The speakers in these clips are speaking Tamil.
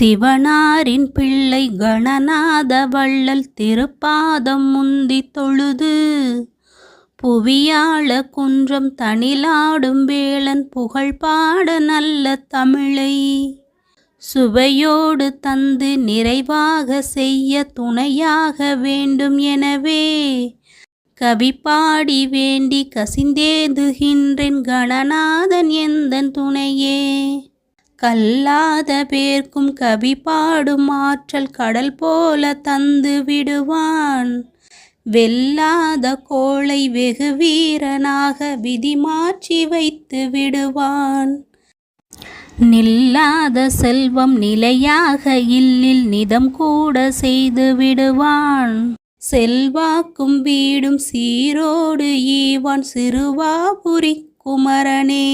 சிவனாரின் பிள்ளை கணநாத வள்ளல் திருப்பாதம் முந்தி தொழுது. புவியாள குன்றம் தனிலாடும் வேளன் புகழ் பாட நல்ல தமிழை. சுவையோடு தந்து நிறைவாக செய்ய துணையாக வேண்டும் எனவே. கவி பாடி வேண்டி கசிந்தேதுகின்றேன் கணநாதன் எந்தன் துணையே. கல்லாத பேர்க்கும் கவி பாடும் ஆற்றல் கடல் போல தந்து விடுவான். வெல்லாத கோளை வெகு வீரனாக விதி மாற்றி வைத்து விடுவான். நில்லாத செல்வம் நிலையாக இல்லில் நிதம் கூட செய்து விடுவான். செல்வாக்கும் வீடும் சீரோடு ஈவான் சிறுவாபுரி குமரனே.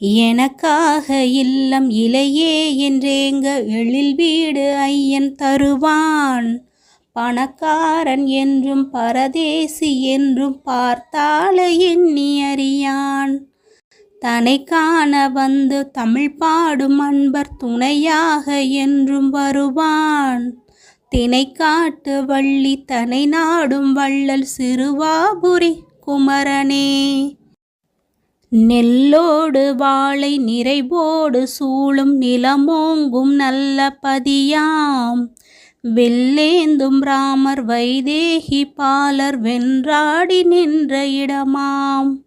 எனக்காக இல்லம் இலையே என்றேங்க எழில் வீடு ஐயன் தருவான். பணக்காரன் என்றும் பரதேசி என்றும் பார்த்தால எண்ணி அறியான். தனை காண வந்து தமிழ் பாடும் அன்பர் துணையாக என்றும் வருவான். தினை காட்டு வள்ளி தனை நாடும் வள்ளல் சிறுவாபுரி குமரனே. நெல்லோடு வாழை நிறைவோடு சூழும் நிலமோங்கும் நல்ல பதியாம். வெள்ளேந்தும் ராமர் வைதேகி பாலர் வென்றாடி நின்ற இடமாம்.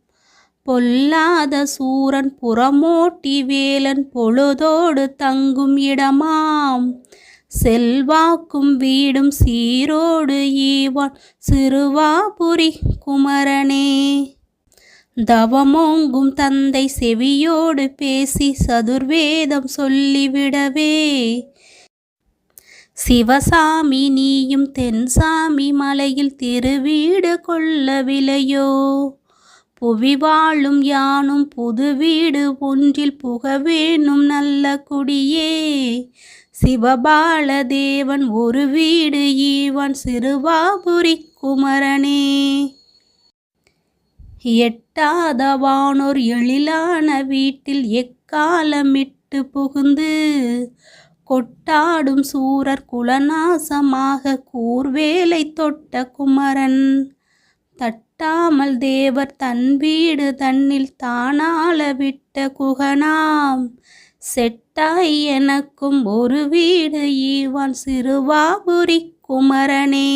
பொல்லாத சூரன் புறமோட்டி வேலன் பொழுதோடு தங்கும் இடமாம். செல்வாக்கும் வீடும் சீரோடு ஈவான் சிறுவாபுரி குமரனே. தவமோங்கும் தந்தை செவியோடு பேசி சதுர்வேதம் சொல்லிவிடவே. சிவசாமி நீயும் தென்சாமி மலையில் திருவீடு கொள்ளவில்லையோ புவி வாழும் யானும் புது வீடு ஒன்றில் புக வேணும் நல்ல குடியே. சிவபால தேவன் ஒரு வீடு ஈவன் சிறுவாபுரி குமரனே. எட்டாதவானோர் எழிலான வீட்டில் எக்காலமிட்டு புகுந்து கொட்டாடும் சூரர் குலநாசமாக கூர்வேலை தொட்ட குமரன். தட்டாமல் தேவர் தன் வீடு தன்னில் தானால விட்ட குகனாம். செட்டாய் எனக்கும் ஒரு வீடு ஈவான் சிறுவாபுரி குமரனே.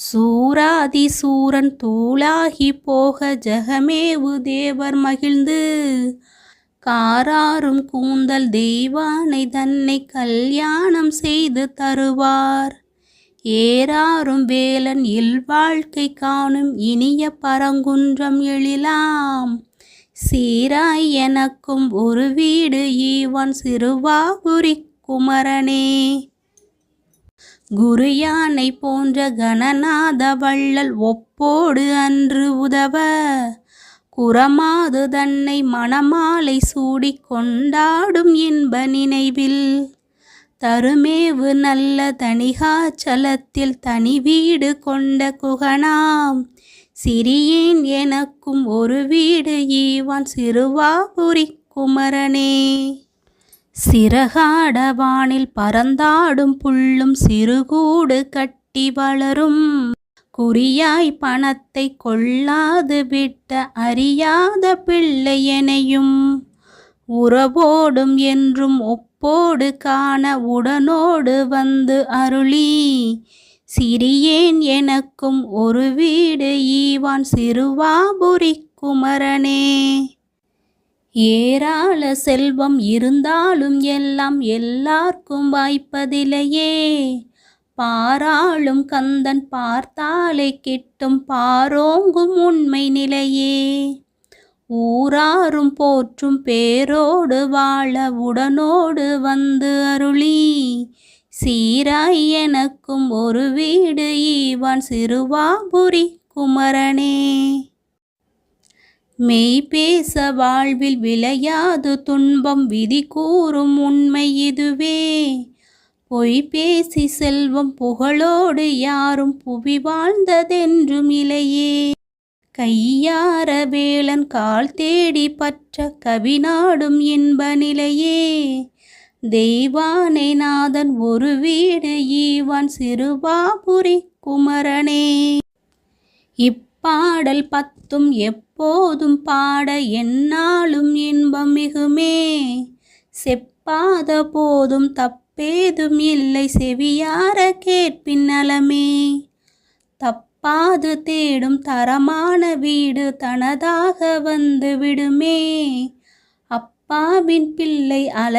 சூராதி சூரன் தூளாகி போக ஜெகமேவு தேவர் மகிழ்ந்து. காராரும் கூந்தல் தெய்வானை தன்னை கல்யாணம் செய்து தருவார். ஏறாரும் வேலன் இல்வாழ்க்கை காணும் இனிய பரங்குன்றம் எழிலாம். சீராய் எனக்கும் ஒரு வீடு ஈவன் சிறுவாபுரி குமரனே. குரு யானை போன்ற கணநாத வள்ளல் ஒப்போடு அன்று உதவ குரமாது தன்னை மணமாலை சூடி கொண்டாடும் இன்ப நினைவில். தருமேவு நல்ல தனிகாச்சலத்தில் தனி வீடு கொண்ட குகனாம் சிறியேன் எனக்கும் ஒரு வீடு ஈவான் சிறுவாபுரி குமரனே. சிறகாட வானில் பறந்தாடும் புல்லும் சிறுகூடு கட்டி வளரும். குறியாய் பணத்தை கொள்ளாது விட்ட அறியாத பிள்ளையனையும் உறவோடும் என்றும் ஒப்போடு காண உடனோடு வந்து அருளி. சிறியேன் எனக்கும் ஒரு வீடு ஈவான் சிறுவாபுரி குமரனே. ஏராள செல்வம் இருந்தாலும் எல்லாம் எல்லார்க்கும் வாய்ப்பதில்லையே. பாராளும் கந்தன் பார்த்தாலே கிட்டும் பாரோங்கும் உண்மை நிலையே. ஊராரும் போற்றும் பேரோடு வாழ உடனோடு வந்து அருளி. சீராய் எனக்கும் ஒரு வீடு ஈவான் சிறுவாபுரி குமரனே. மெய் பேச வாழ்வில் விளையாது துன்பம் விதி கூறும் உண்மை இதுவே. பொய் பேசி செல்வம் புகழோடு யாரும் புவி வாழ்ந்ததென்றும் இலையே கையார வேளன் கால் தேடி பற்ற கவி நாடும் இன்ப நிலையே. தெய்வானை நாதன் ஒரு வீடு ஈவான் சிறுவாபுரி குமரனே. பாடல் பத்தும் எப்போதும் பாட எந்நாளும் இன்பம் மிகுமே. செப்பாத போதும் தப்பேதும் இல்லை செவியார கேட்பின் நலமே. தப்பாது தேடும் தரமான வீடு தனதாக வந்து விடுமே. அப்பாவின் பிள்ளை அல